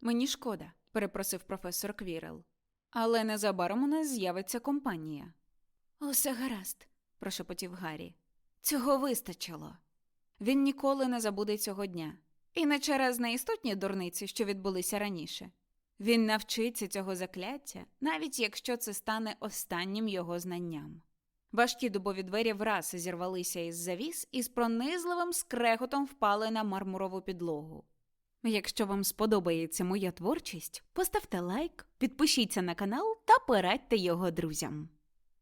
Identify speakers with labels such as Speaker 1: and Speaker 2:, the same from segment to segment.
Speaker 1: Мені шкода, перепросив професор Квірел. Але незабаром у нас з'явиться компанія. Усе гаразд, прошепотів Гаррі. Цього вистачило. Він ніколи не забуде цього дня. І не через неістотні дурниці, що відбулися раніше. Він навчиться цього закляття, навіть якщо це стане останнім його знанням. Важкі дубові двері враз зірвалися із завіс і з пронизливим скреготом впали на мармурову підлогу. Якщо вам сподобається моя творчість, поставте лайк, підпишіться на канал та порадьте його друзям.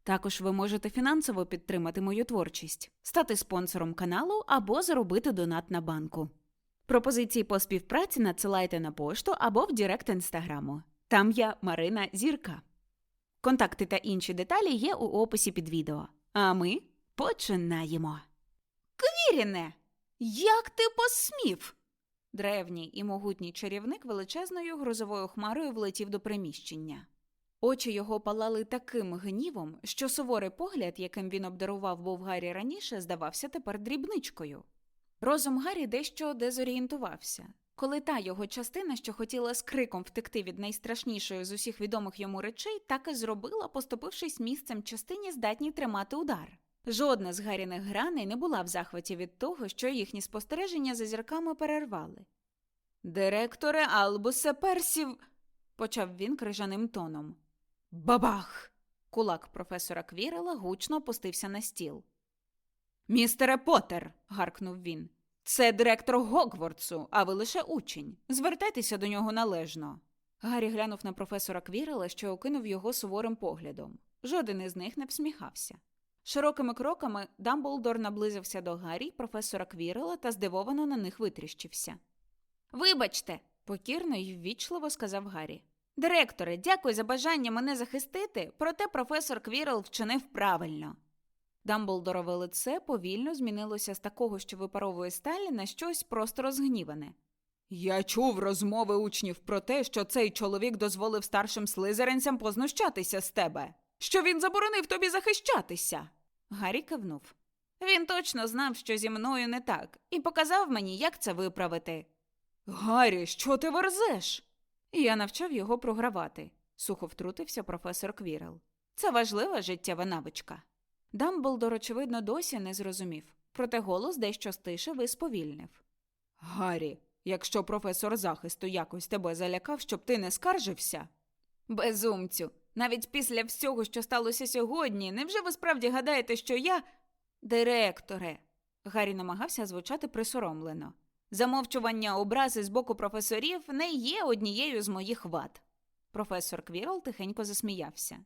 Speaker 1: Також ви можете фінансово підтримати мою творчість, стати спонсором каналу або заробити донат на банку. Пропозиції по співпраці надсилайте на пошту або в Директ інстаграму. Там я Марина Зірка. Контакти та інші деталі є у описі під відео. А ми починаємо. Квіріне! Як ти посмів? Древній і могутній чарівник величезною грозовою хмарою влетів до приміщення. Очі його палали таким гнівом, що суворий погляд, яким він обдарував був Гаррі раніше, здавався тепер дрібничкою. Розум Гаррі дещо дезорієнтувався. Коли та його частина, що хотіла з криком втекти від найстрашнішої з усіх відомих йому речей, так і зробила, поступившись місцем частині, здатній тримати удар. Жодна з Гаріних граней не була в захваті від того, що їхні спостереження за зірками перервали. Директоре Албусе Персів, почав він крижаним тоном. Бабах! Кулак професора Квірела гучно опустився на стіл. Містере Поттер!» – гаркнув він. Це директор Гогвардсу, а ви лише учень. Звертайтеся до нього належно. Гаррі глянув на професора Квірела, що окинув його суворим поглядом. Жоден із них не всміхався. Широкими кроками Дамблдор наблизився до Гаррі, професора Квірела та здивовано на них витріщився. Вибачте, покірно й ввічливо сказав Гаррі. Директоре, дякую за бажання мене захистити, проте професор Квірел вчинив правильно. Дамблдорове лице повільно змінилося з такого, що випаровує сталі, на щось просто розгніване. Я чув розмови учнів про те, що цей чоловік дозволив старшим слизеринцям познущатися з тебе, що він заборонив тобі захищатися. Гаррі кивнув. Він точно знав, що зі мною не так, і показав мені, як це виправити. Гаррі, що ти верзеш? Я навчав його програвати, сухо втрутився професор Квірел. Це важлива життєва навичка. Дамблдор, очевидно, досі не зрозумів, проте голос дещо стишив і сповільнив. Гаррі, якщо професор захисту якось тебе залякав, щоб ти не скаржився. Безумцю, навіть після всього, що сталося сьогодні, невже ви справді гадаєте, що я. Директоре. Гаррі намагався звучати присоромлено. Замовчування образи з боку професорів не є однією з моїх вад. Професор Квірл тихенько засміявся.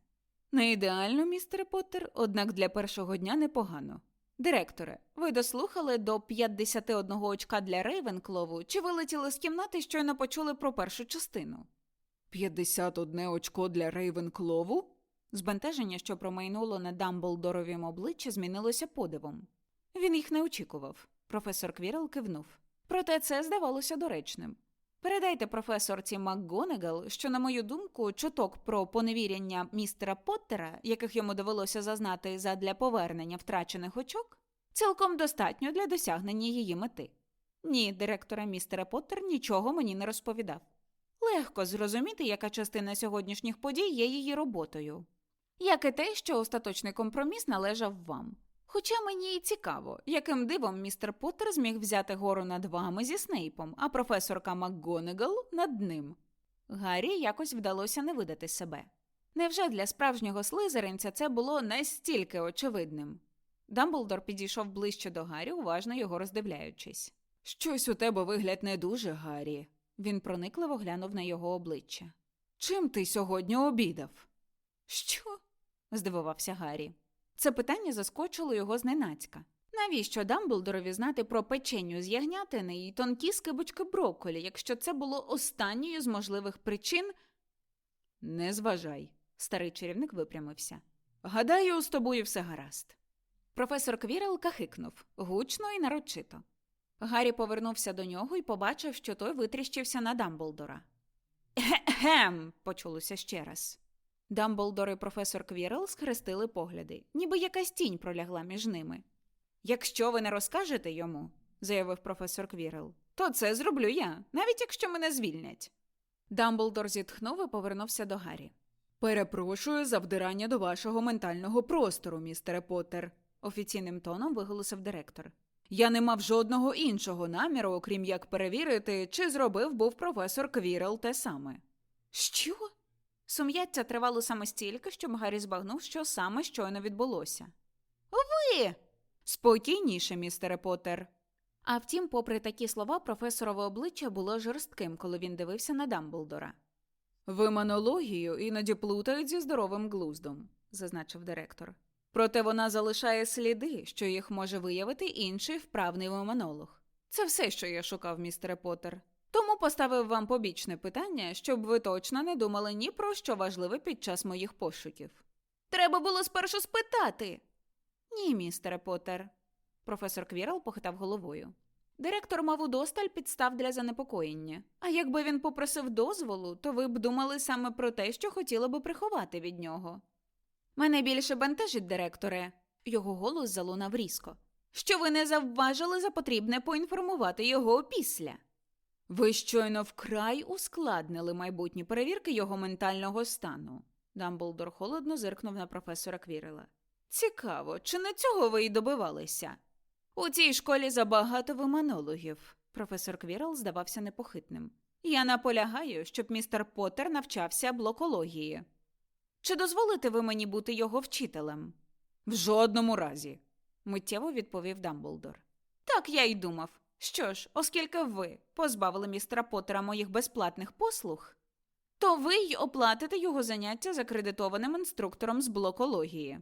Speaker 1: Не ідеально, містере Поттер, однак для першого дня непогано. Директоре, ви дослухали до 51 очка для Рейвенклову, чи вилетіли з кімнати, щойно почули про першу частину? 51 очко для Рейвенклову? Збентеження, що промайнуло на Дамблдоровім обличчі, змінилося подивом. Він їх не очікував. Професор Квірл кивнув. Проте це здавалося доречним. Передайте професорці МакГонегал, що, на мою думку, чуток про поневіряння містера Поттера, яких йому довелося зазнати задля повернення втрачених очок, цілком достатньо для досягнення її мети. Ні, директора містера Поттер нічого мені не розповідав. Легко зрозуміти, яка частина сьогоднішніх подій є її роботою. Як і те, що остаточний компроміс належав вам. Хоча мені і цікаво, яким дивом містер Поттер зміг взяти гору над вами зі Снейпом, а професорка МакГонегал над ним. Гаррі якось вдалося не видати себе. Невже для справжнього слизеринця це було настільки очевидним? Дамблдор підійшов ближче до Гаррі, уважно його роздивляючись. Щось у тебе вигляд не дуже, Гаррі. Він проникливо глянув на його обличчя. Чим ти сьогодні обідав? Що? здивувався Гаррі. Це питання заскочило його зненацька. Навіщо Дамблдорові знати про печеню з ягнятини і тонкі скибочки брокколі, якщо це було останньою з можливих причин? Не зважай, старий чарівник випрямився. Гадаю, з тобою все гаразд. Професор Квірел кахикнув гучно і нарочито. Гаррі повернувся до нього і побачив, що той витріщився на Дамблдора. Гем. почулося ще раз. Дамблдор і професор Квірел схрестили погляди, ніби якась тінь пролягла між ними. Якщо ви не розкажете йому, заявив професор Квірел, то це зроблю я, навіть якщо мене звільнять. Дамблдор зітхнув і повернувся до Гаррі. Перепрошую за вдирання до вашого ментального простору, містере Поттер», – офіційним тоном виголосив директор. Я не мав жодного іншого наміру, окрім як перевірити, чи зробив був професор Квірел те саме. Що? Сум'яття тривало саме стільки, щоб Гаррі збагнув, що саме щойно відбулося. Ви. Спокійніше, містере Поттер. А втім, попри такі слова, професорове обличчя було жорстким, коли він дивився на Дамблдора. Ви монологію іноді плутають зі здоровим глуздом, зазначив директор. Проте вона залишає сліди, що їх може виявити інший вправний монолог. Це все, що я шукав, містере Поттер. Тому поставив вам побічне питання, щоб ви точно не думали ні про що важливе під час моїх пошуків. Треба було спершу спитати. Ні, містере Поттер. Професор Квірл похитав головою. Директор мав удосталь підстав для занепокоєння. А якби він попросив дозволу, то ви б думали саме про те, що хотіли би приховати від нього. Мене більше бентежить, директоре, його голос залунав різко. Що ви не завважили за потрібне поінформувати його опісля. Ви щойно вкрай ускладнили майбутні перевірки його ментального стану. Дамблдор холодно зиркнув на професора Квірела. Цікаво, чи не цього ви й добивалися? У цій школі забагато виманологів. Професор Квірл здавався непохитним. Я наполягаю, щоб містер Поттер навчався блокології. Чи дозволите ви мені бути його вчителем? В жодному разі, миттєво відповів Дамблдор. Так я й думав. Що ж, оскільки ви позбавили містера Поттера моїх безплатних послуг, то ви й оплатите його заняття з акредитованим інструктором з блокології.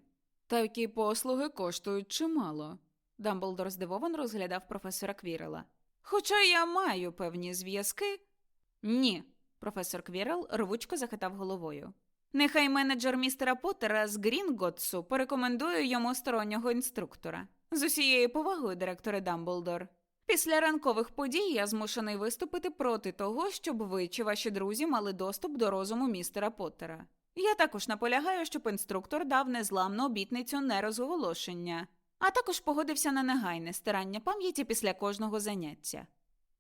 Speaker 1: Такі послуги коштують чимало. Дамблдор здивовано розглядав професора Квірела. Хоча я маю певні зв'язки. Ні, професор Квірел рвучко захитав головою. Нехай менеджер містера Поттера з Грінготсу порекомендує йому стороннього інструктора. З усією повагою, директоре Дамблдор. Після ранкових подій я змушений виступити проти того, щоб ви чи ваші друзі мали доступ до розуму містера Поттера. Я також наполягаю, щоб інструктор дав незламну обітницю нерозголошення, а також погодився на негайне стирання пам'яті після кожного заняття.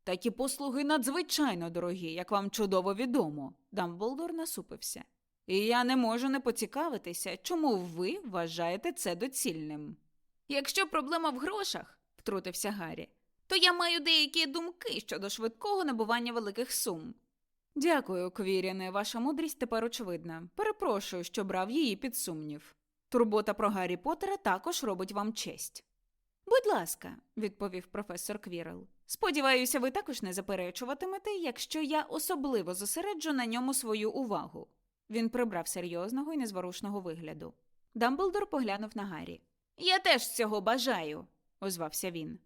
Speaker 1: Такі послуги надзвичайно дорогі, як вам чудово відомо. Дамблдор насупився. І я не можу не поцікавитися, чому ви вважаєте це доцільним. Якщо проблема в грошах, втрутився Гаррі, то я маю деякі думки щодо швидкого набування великих сум. Дякую, Квіріне, ваша мудрість тепер очевидна. Перепрошую, що брав її під сумнів. Турбота про Гаррі Поттера також робить вам честь. Будь ласка, відповів професор Квірел. Сподіваюся, ви також не заперечуватимете, якщо я особливо зосереджу на ньому свою увагу. Він прибрав серйозного і незворушного вигляду. Дамблдор поглянув на Гаррі. Я теж цього бажаю, озвався він.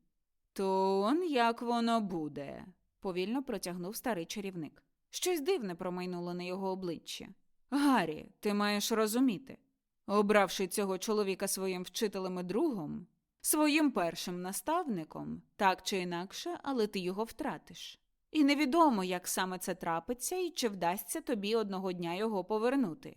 Speaker 1: То он як воно буде, повільно протягнув старий чарівник. Щось дивне промайнуло на його обличчі. Гаррі, ти маєш розуміти. Обравши цього чоловіка своїм вчителем і другом, своїм першим наставником, так чи інакше, але ти його втратиш. І невідомо, як саме це трапиться і чи вдасться тобі одного дня його повернути.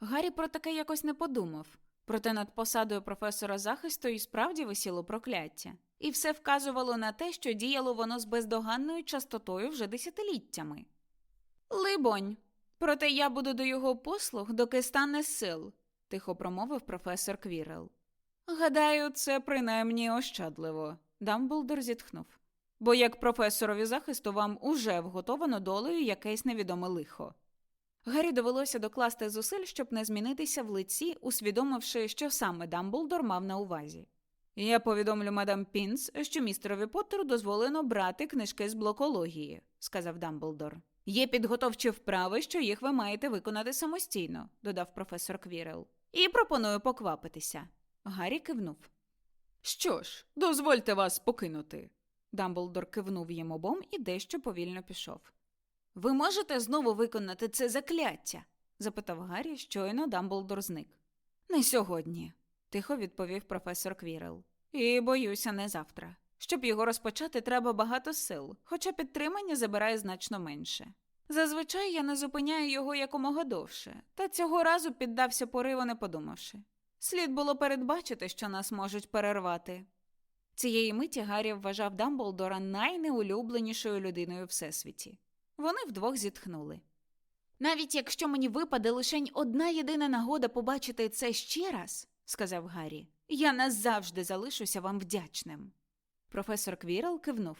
Speaker 1: Гаррі про таке якось не подумав, проте над посадою професора захисту і справді висіло прокляття, і все вказувало на те, що діяло воно з бездоганною частотою вже десятиліттями. Либонь, проте я буду до його послуг, доки стане сил, тихо промовив професор Квірел. Гадаю, це принаймні ощадливо. Дамблдор зітхнув. Бо як професорові захисту вам уже вготовано долею якесь невідоме лихо. Гаррі довелося докласти зусиль, щоб не змінитися в лиці, усвідомивши, що саме Дамблдор мав на увазі. Я повідомлю мадам Пінс, що містерові Поттеру дозволено брати книжки з блокології, сказав Дамблдор. Є підготовчі вправи, що їх ви маєте виконати самостійно, додав професор Квірел. І пропоную поквапитися. Гаррі кивнув. Що ж, дозвольте вас покинути. Дамблдор кивнув їм обом і дещо повільно пішов. Ви можете знову виконати це закляття? запитав Гаррі, щойно Дамблдор зник. Не сьогодні, тихо відповів професор Квірел. І боюся, не завтра. Щоб його розпочати, треба багато сил, хоча підтримання забирає значно менше. Зазвичай я не зупиняю його якомога довше, та цього разу піддався пориву, не подумавши. Слід було передбачити, що нас можуть перервати. Цієї миті Гаррі вважав Дамблдора найнеулюбленішою людиною всесвіті. Вони вдвох зітхнули. Навіть якщо мені випаде лишень одна єдина нагода побачити це ще раз, сказав Гаррі, я назавжди залишуся вам вдячним. Професор Квірл кивнув.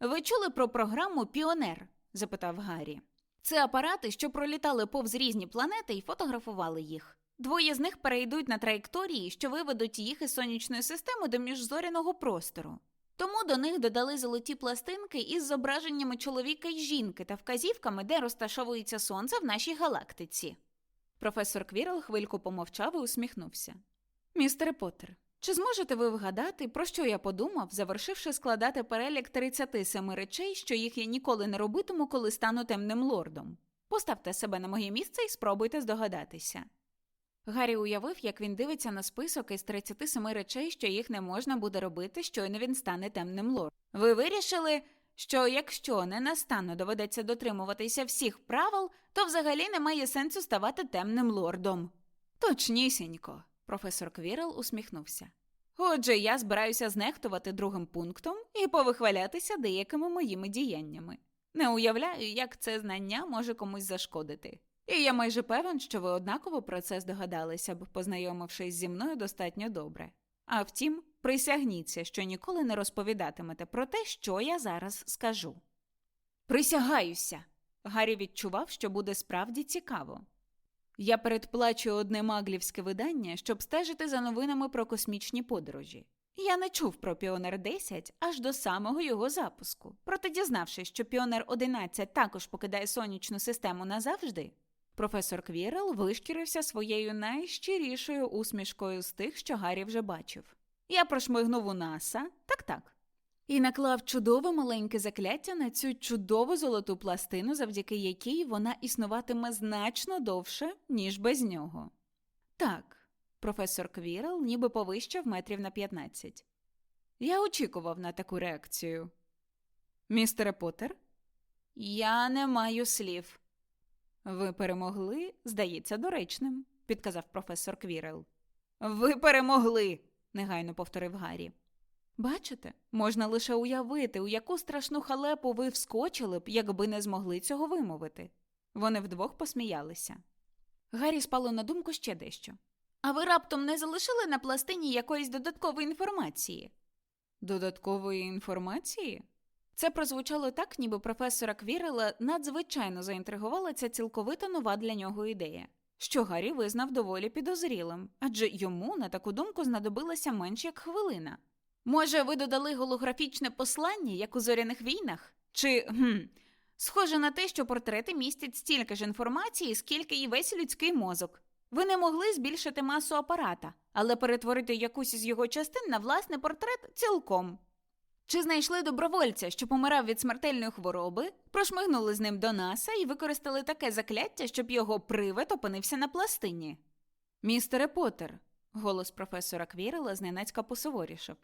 Speaker 1: Ви чули про програму Піонер? запитав Гаррі. Це апарати, що пролітали повз різні планети і фотографували їх. Двоє з них перейдуть на траєкторії, що виведуть їх із сонячної системи до міжзоряного простору. Тому до них додали золоті пластинки із зображеннями чоловіка й жінки та вказівками, де розташовується сонце в нашій галактиці. Професор Квірл хвильку помовчав і усміхнувся. Містере Поттер, чи зможете ви вгадати, про що я подумав, завершивши складати перелік 37 речей, що їх я ніколи не робитиму, коли стану темним лордом? Поставте себе на моє місце і спробуйте здогадатися. Гаррі уявив, як він дивиться на список із 37 речей, що їх не можна буде робити, щойно він стане темним лордом. Ви вирішили, що якщо не настану доведеться дотримуватися всіх правил, то взагалі немає сенсу ставати темним лордом. Точнісінько, професор Квірл усміхнувся. Отже, я збираюся знехтувати другим пунктом і повихвалятися деякими моїми діяннями. Не уявляю, як це знання може комусь зашкодити. І я майже певен, що ви однаково про це здогадалися б, познайомившись зі мною достатньо добре. А втім, присягніться, що ніколи не розповідатимете про те, що я зараз скажу. Присягаюся. Гаррі відчував, що буде справді цікаво. Я передплачу одне маглівське видання, щоб стежити за новинами про космічні подорожі. Я не чув про Піонер 10 аж до самого його запуску. Проте, дізнавшись, що Піонер 11 також покидає сонячну систему назавжди, професор Квірел вишкірився своєю найщирішою усмішкою з тих, що Гаррі вже бачив. Я прошмигнув у НАСА, так так. І наклав чудове маленьке закляття на цю чудову золоту пластину, завдяки якій вона існуватиме значно довше, ніж без нього. Так, професор Квірел ніби повищав метрів на 15. Я очікував на таку реакцію. Містере Поттер? Я не маю слів. Ви перемогли, здається, доречним, підказав професор Квірел. Ви перемогли, негайно повторив Гаррі. Бачите, можна лише уявити, у яку страшну халепу ви вскочили б, якби не змогли цього вимовити. Вони вдвох посміялися. Гаррі спало на думку ще дещо. А ви раптом не залишили на пластині якоїсь додаткової інформації? Додаткової інформації? Це прозвучало так, ніби професора Квірела надзвичайно заінтригувала ця цілковито нова для нього ідея, що Гаррі визнав доволі підозрілим, адже йому на таку думку знадобилася менш як хвилина. Може, ви додали голографічне послання, як у зоряних війнах? Чи хм, схоже на те, що портрети містять стільки ж інформації, скільки і весь людський мозок. Ви не могли збільшити масу апарата, але перетворити якусь із його частин на власний портрет цілком. Чи знайшли добровольця, що помирав від смертельної хвороби, прошмигнули з ним до НАСА і використали таке закляття, щоб його привид опинився на пластині? Містере Поттер», – голос професора Квірела зненацька посуворішав.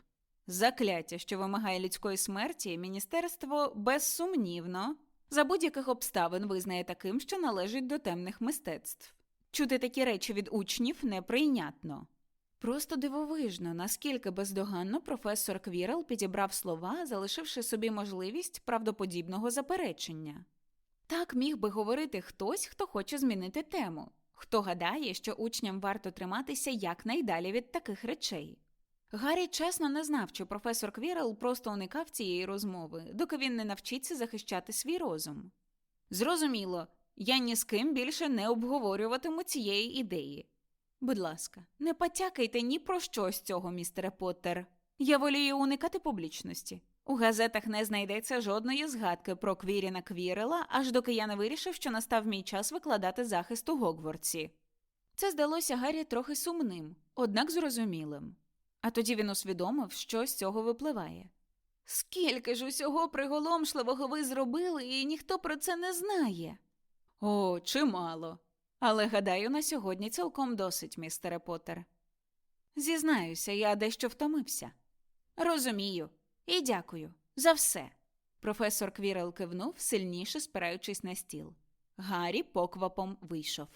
Speaker 1: Закляття, що вимагає людської смерті, міністерство безсумнівно за будь-яких обставин визнає таким, що належить до темних мистецтв. Чути такі речі від учнів неприйнятно. Просто дивовижно, наскільки бездоганно професор Квірел підібрав слова, залишивши собі можливість правдоподібного заперечення. Так міг би говорити хтось, хто хоче змінити тему, хто гадає, що учням варто триматися якнайдалі від таких речей. Гаррі чесно не знав, чи професор Квірел просто уникав цієї розмови, доки він не навчиться захищати свій розум. Зрозуміло, я ні з ким більше не обговорюватиму цієї ідеї. Будь ласка, не потякайте ні про що з цього, містере Поттер. Я волію уникати публічності. У газетах не знайдеться жодної згадки про Квіріна Квірела, аж доки я не вирішив, що настав мій час викладати захист у Гогвартсі. Це здалося Гаррі трохи сумним, однак зрозумілим. А тоді він усвідомив, що з цього випливає. Скільки ж усього приголомшливого ви зробили, і ніхто про це не знає. О, чимало. Але гадаю, на сьогодні цілком досить, містере Поттер. Зізнаюся, я дещо втомився. Розумію, і дякую за все. Професор Квірел кивнув, сильніше спираючись на стіл. Гаррі поквапом вийшов.